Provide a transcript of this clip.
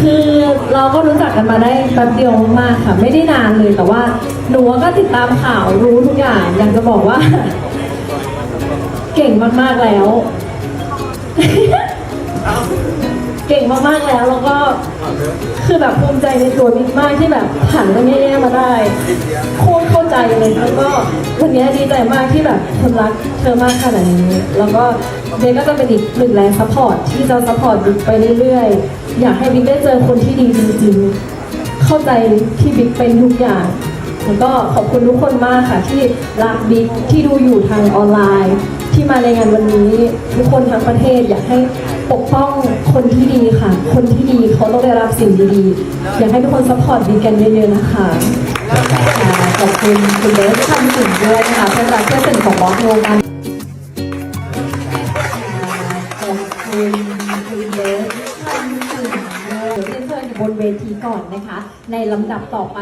คือเราก็รู้จักกันมาได้แป๊บเดียวมากค่ะ ไม่ได้นานเลยแต่ว่าหนูก็ติดตามข่าวรู้ทุกอย่างอยากจะบอกว่า เก่งมากๆแล้ว เก่งมากๆแล้วแล้วก็ คือแบบภูมิใจในตัวบิ๊กมากที่แบบผ่านเรื่องแย่ๆมาได้โคตรเข้าใจเลยแล้วก็วันนี้ดีใจมากที่แบบคนรักเธอมากขนาดนี้ แล้วก็เบกก็จะเป็นอีกหนึ่งแรงซัพพอร์ตที่จะซัพพอร์ตบิ๊กไปเรื่อยๆ อยากให้บิ๊กได้เจอคนที่ดีจริงๆ เข้าใจที่บิ๊กเป็นทุกอย่างแล้วก็ขอบคุณทุกคนมากค่ะ ที่รักบิ๊กที่ดูอยู่ทางออนไลน์ ที่มาในงานวันนี้ทุกคนทั้งประเทศอยากให้ปกป้องคนที่ดีค่ะ คนที่ดีเขาต้องได้รับสิ่งดีๆ อยากให้ทุกคนซัพพอร์ตบิ๊กกันเยอะๆนะคะขอบคุณคุณเบสทำสิ่งด้วยนะคะเพื่อนรักเพื่อนสนิทของบอสโนกันขอบคุณคุณเบส บนเวทีก่อนนะคะ ในลำดับต่อไป